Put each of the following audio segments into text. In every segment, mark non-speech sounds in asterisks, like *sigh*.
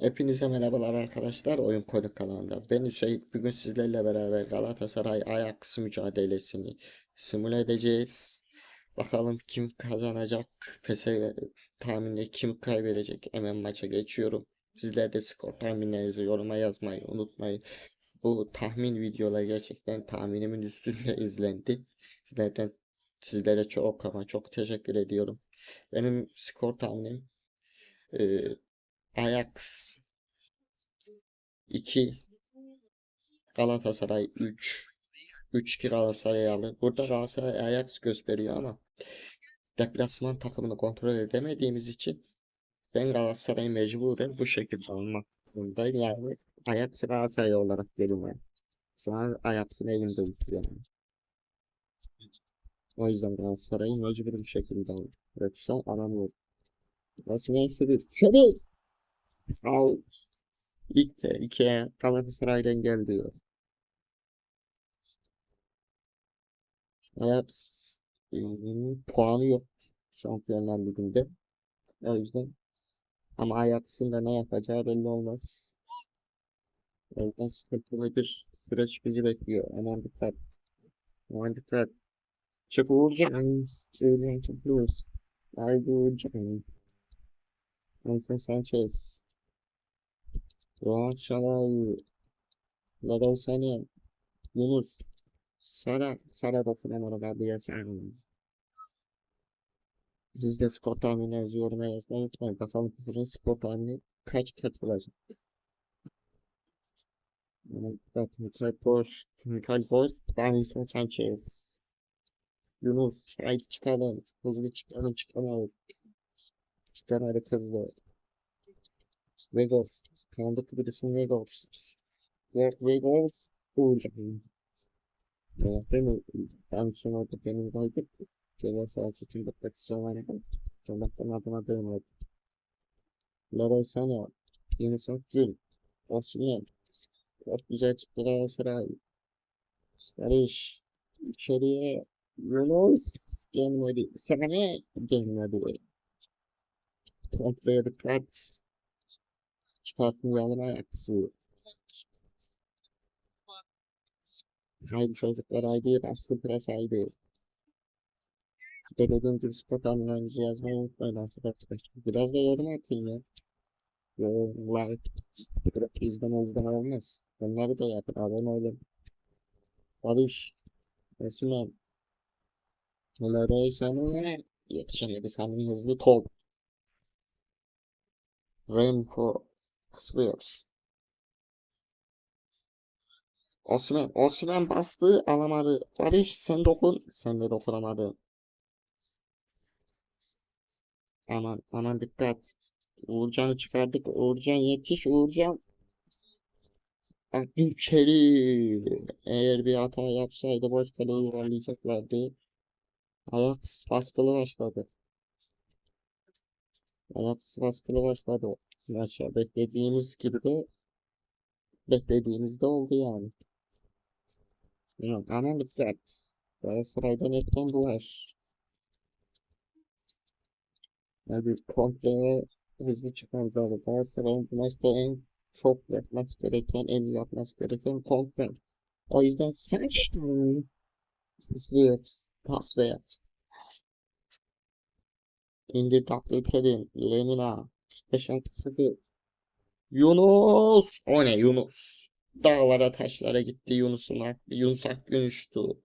Hepinize merhabalar arkadaşlar Oyun Konu kanalında. Ben Hüseyin. Bugün sizlerle beraber Galatasaray Ajax mücadelesini simüle edeceğiz. Bakalım kim kazanacak, PES'e tahmini kim kaybedecek. Hemen maça geçiyorum. Sizler de skor tahminlerinizi yoruma yazmayı unutmayın. Bu tahmin videoları gerçekten tahminimin üstünde *laughs* izlendi. Sizlerden sizlere çok ama çok teşekkür ediyorum. Benim skor tahminim Ajax 2 Galatasaray 3 3 Galatasaray alır. Burada Galatasaray Ajax gösteriyor ama deplasman takımını kontrol edemediğimiz için ben Galatasaray'ı mecburen bu şekilde almak zorundayım. Yani Ajax Galatasaray olarak görüyorum. Şu an Ajax'ın evindeyiz yani. O yüzden Galatasaray'ı mecbur bir şekilde aldım. Yoksa alamıyorum. Nasıl neyse bir şöyle out. İlk de iki Galatasaray'dan geldi. Ajax ım, puanı yok Şampiyonlar Ligi'nde. O yüzden ama Ajax'ın da ne yapacağı belli olmaz. O yüzden sıkıntılı bir süreç bizi bekliyor. Aman dikkat. Aman dikkat. Çık Uğurcan. Uğurcan çıkıyoruz. Haydi Uğurcan. Anson Sanchez. Doğan Şalay. Leroy Sané. Yunus. Sara. Sara dokunamadı abi ya sen. Siz de skor tahminlerinizi yoruma yazmayı unutmayın. Bakalım sizin skor tahmini kaç kaç olacak. Evet, Mikael Boş, Mikael Boş, Davinson Sanchez. Yunus, haydi çıkalım. Hızlı çıkalım, çıkamadık. Çıkamadık hızlı. Vegors, kandık birisinin Vegors. Yok Vegors, Uğurcan. Evet, değil mi? Davinson orada benim kaydık. Ceza sahası için bakmak istiyorum. Sonraktan adıma değmedi. Leroy Sané, Yunus Akgün, Osimhen. Çok güzel çıktı Galatasaray. Barış. İçeriye. Yunus. Gelmedi. Sene. Gelmedi. Kontrole dikkat. Çıkartmayalım ayaksı. Haydi çocuklar haydi. Baskı pres haydi. İşte dediğim gibi skor tahminlerinizi yazmayı unutmayın arkadaşlar. Biraz da yorum atayım ya. Yorum, like. İzleme izleme olmaz. Bunları da yapın. Abone olun. Barış. Osman. Leroy Sané. Yetişemedi Sané'nin hızlı top. Remco. Kısılıyor. Osman. Osman bastı. Alamadı. Barış sen dokun. Sen de dokunamadın. Aman aman dikkat. Uğurcan'ı çıkardık. Uğurcan yetiş. Uğurcan. Abdülkerim. Eğer bir hata yapsaydı boş kaleyi yuvarlayacaklardı. Ajax baskılı başladı. Ajax baskılı başladı. Maça beklediğimiz gibi de beklediğimizde oldu yani. Yok, aman dikkat. Galatasaray'dan ekran duvar. Hadi komple hızlı çıkmamız lazım. Galatasaray'ın bu maçta en çok yapması gereken, en iyi yapması gereken kontra. O yüzden sen hızlı pas ver. İndir Abdülkerim, Lemina, 45-6-0. Yunus! O ne Yunus? Dağlara taşlara gitti Yunus'un aklı. Yunus Akgün uçtu.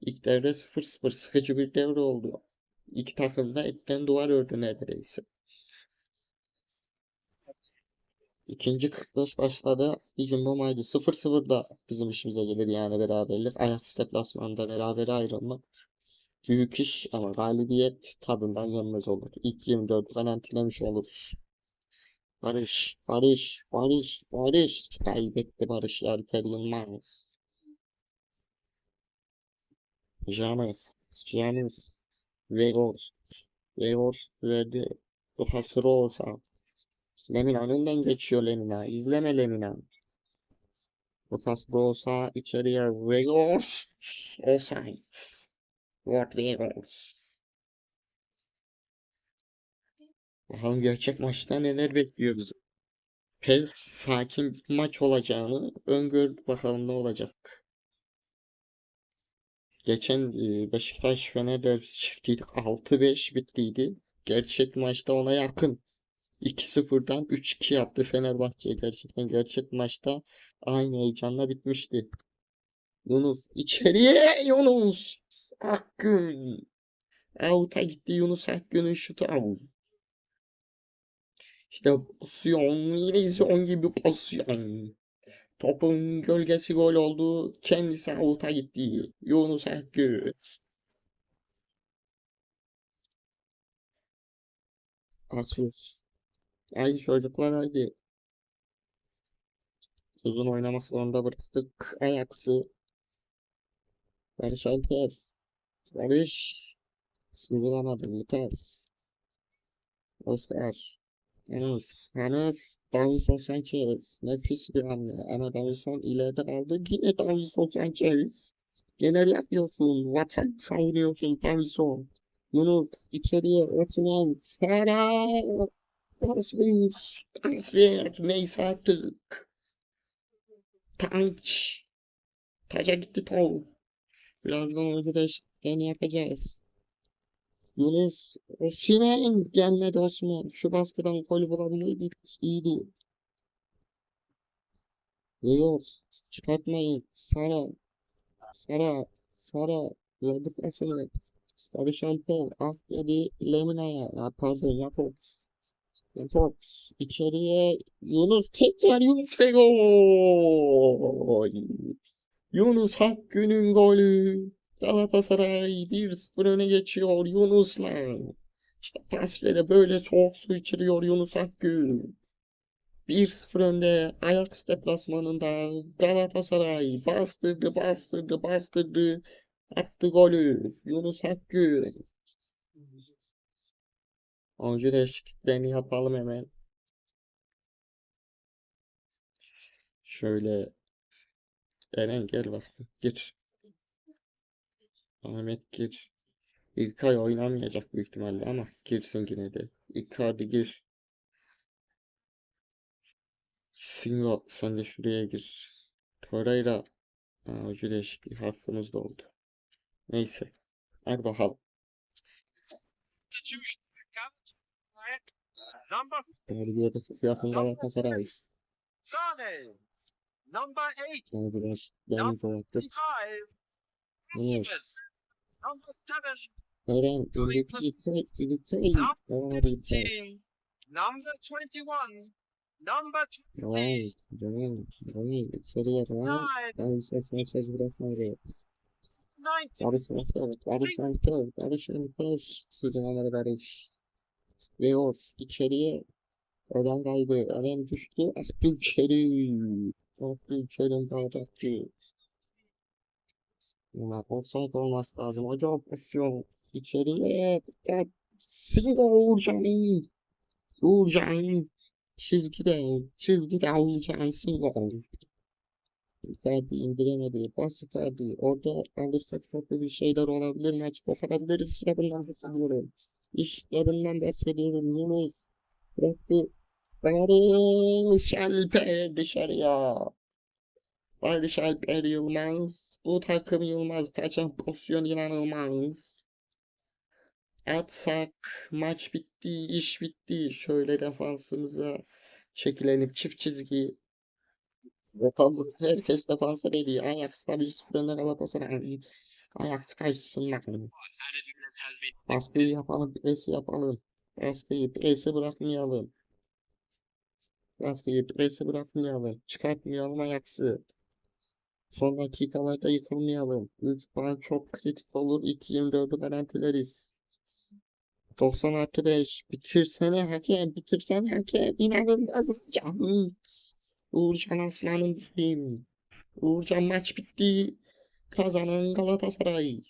İlk devre 0-0 sıkıcı bir devre oldu. İki takım da etten duvar ördü neredeyse. İkinci 45 başladı. Hücum haydi 0-0 da bizim işimize gelir yani beraberlik. Ajax deplasmanda beraber ayrılmak büyük iş ama galibiyet tadından yenmez olur. İlk 24 garantilemiş oluruz. Barış, Barış, Barış, Barış. Kaybetti Barış Alper Yılmaz. James, James, Weghorst, Weghorst verdi. Bu Rosa. Lemina önünden geçiyor Lemina. İzleme Lemina. Bu pas Rosa içeriye Weghorst. Offside. What Weghorst. Bakalım gerçek maçta neler bekliyor bizi. Pes sakin bir maç olacağını öngördük bakalım ne olacak. Geçen e, Beşiktaş Fener derbisi çektiydik 6-5 bittiydi. Gerçek maçta ona yakın. 2-0'dan 3-2 yaptı Fenerbahçe. Gerçekten gerçek maçta aynı heyecanla bitmişti. Yunus içeriye Yunus Akgün. Out'a gitti Yunus Akgün'ün şutu out. İşte pozisyon, illüzyon gibi pozisyon. Topun gölgesi gol oldu. Kendisi out'a gitti. Yunus Akgün. Asmus. Haydi çocuklar haydi. Uzun oynamak zorunda bıraktık. Ayaksı. Barış Alper. Barış. Sıyrılamadı. Lucas. Oscar. Yunus. James. Davinson Sanchez. Nefis bir hamle. Ama Davinson ileride kaldı. Yine Davinson Sanchez. Neler yapıyorsun? Vatan savunuyorsun Davinson. Yunus içeriye Osimhen. Sara. Transfer. Transfer. Neyse artık. Tanç. Taca gitti top. Birazdan oyuncu değişikliklerini yapacağız. Yunus Osimhen gelmedi Osimhen. Şu baskıdan golü bulabileydik iyiydi. Geliyor. Çıkartmayın. Sara. Sara. Sara. Verdi pasını. Barış Alper. Af dedi. Lemina'ya. Ya pardon Jakobs. Jakobs. İçeriye. Yunus tekrar Yunus ve gol. Yunus Akgün'ün golü. Galatasaray 1-0 öne geçiyor Yunus'la. İşte pasfere böyle soğuk su içiriyor Yunus Akgün. 1-0 önde Ajax deplasmanında Galatasaray bastırdı bastırdı bastırdı attı golü Yunus Akgün. Oyuncu değişikliklerini yapalım hemen. Şöyle Eren gel bak gir. Ahmet gir. İlkay oynamayacak büyük ihtimalle ama girsin yine de. Icardi gir. Singo sen de şuraya gir. Torreira ha, oyuncu değişikliği hakkımız da oldu. Neyse. Hadi bakalım. Number Derbiye de çok yakın Galatasaray. Number eight. Derbiler derbi yaptık. Eren İlkay. Devam hadi İlkay. Fifteen. Number twenty-one. Number Ryan. Ryan. Ryan. İçeriye Ryan. nine. Davinson Sanchez bırakmadı. Nineteen. Barış Alper, Barış Alper, Barış Alper, sıyrılamadı Barış. Ve o içeriye Eren kaydı, Eren düştü, Abdülkerim. Abdülkerim Bardakçı. Ama offside olması lazım. Hocam pozisyon içeriye dikkat. Singo Uğurcan. Uğurcan. Çizgide, çizgide Uğurcan Singo. Icardi indiremedi. Pas Icardi. Orada alırsak farklı bir şeyler olabilir. Maç koparabiliriz. İşte bundan bahsediyorum. İşte bundan bahsediyorum. Yunus. Bıraktı. Barış Alper dışarıya. Barış Alper Yılmaz. Bu takım Yılmaz. Kaçan pozisyon inanılmaz. Atsak. Maç bitti. iş bitti. Şöyle defansımıza çekilelim. Çift çizgi. Bakalım herkes defansa dedi. Ajax tabii 0 önde Galatasaray. Ajax karşısında. Baskıyı yapalım, presi yapalım. Baskıyı, presi bırakmayalım. Baskıyı, presi bırakmayalım. Çıkartmayalım Ajax'ı. Son dakikalarda yıkılmayalım. 3 puan çok kritik olur. 2-24'ü garantileriz. 90 artı 5. Bitirsene hakem, bitirsene hakem. İnanılmaz hocam. Uğurcan Aslanım benim. Uğurcan maç bitti. Kazanan Galatasaray.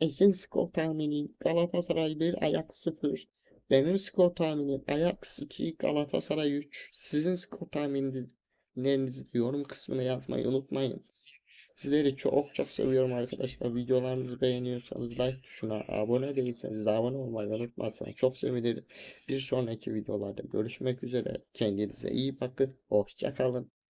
Esin skor tahmini Galatasaray 1, Ajax 0. Benim skor tahminim Ajax 2, Galatasaray 3. Sizin skor tahminlerinizi yorum kısmına yazmayı unutmayın. Sizleri çok çok seviyorum arkadaşlar. Videolarımızı beğeniyorsanız like tuşuna, abone değilseniz de abone olmayı unutmazsanız çok sevinirim. Bir sonraki videolarda görüşmek üzere. Kendinize iyi bakın. Hoşça kalın.